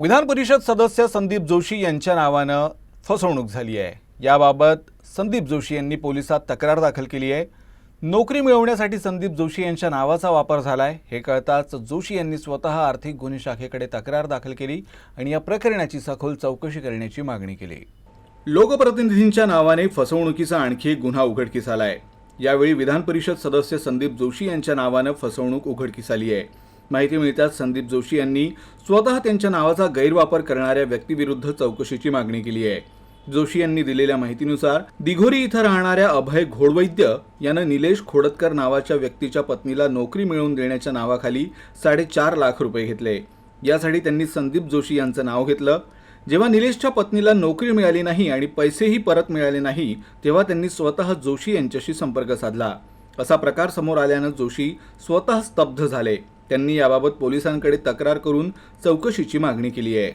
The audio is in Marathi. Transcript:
विधान परिषद सदस्य संदीप जोशी यांच्या नावानं फसवणूक झाली आहे. याबाबत संदीप जोशी यांनी पोलिसात तक्रार दाखल केली आहे. नोकरी मिळवण्यासाठी संदीप जोशी यांच्या नावाचा वापर झालाय. हे कळताच जोशी यांनी स्वतः आर्थिक गुन्हे शाखेकडे तक्रार दाखल केली आणि या प्रकरणाची सखोल चौकशी करण्याची मागणी केली. लोकप्रतिनिधींच्या नावाने फसवणुकीचा आणखी एक गुन्हा उघडकीस आलाय. यावेळी विधान परिषद सदस्य संदीप जोशी यांच्या नावानं फसवणूक उघडकीस आली आहे. माहिती मिळताच संदीप जोशी यांनी स्वतः त्यांच्या नावाचा गैरवापर करणाऱ्या व्यक्तीविरुद्ध चौकशीची मागणी केली आहे. जोशी यांनी दिलेल्या माहितीनुसार दिघोरी इथं राहणाऱ्या अभय घोडवैद्य यानं निलेश खोडतकर नावाच्या व्यक्तीच्या पत्नीला नोकरी मिळवून देण्याच्या नावाखाली साडेचार लाख रुपये घेतले. यासाठी त्यांनी संदीप जोशी यांचं नाव घेतलं. जेव्हा निलेशच्या पत्नीला नोकरी मिळाली नाही आणि पैसेही परत मिळाले नाही तेव्हा त्यांनी स्वतः जोशी यांच्याशी संपर्क साधला. असा प्रकार समोर आल्यानं जोशी स्वतः स्तब्ध झाले. त्यांनी याबाबत पोलिसांकडे तक्रार करून चौकशीची मागणी केली आहे.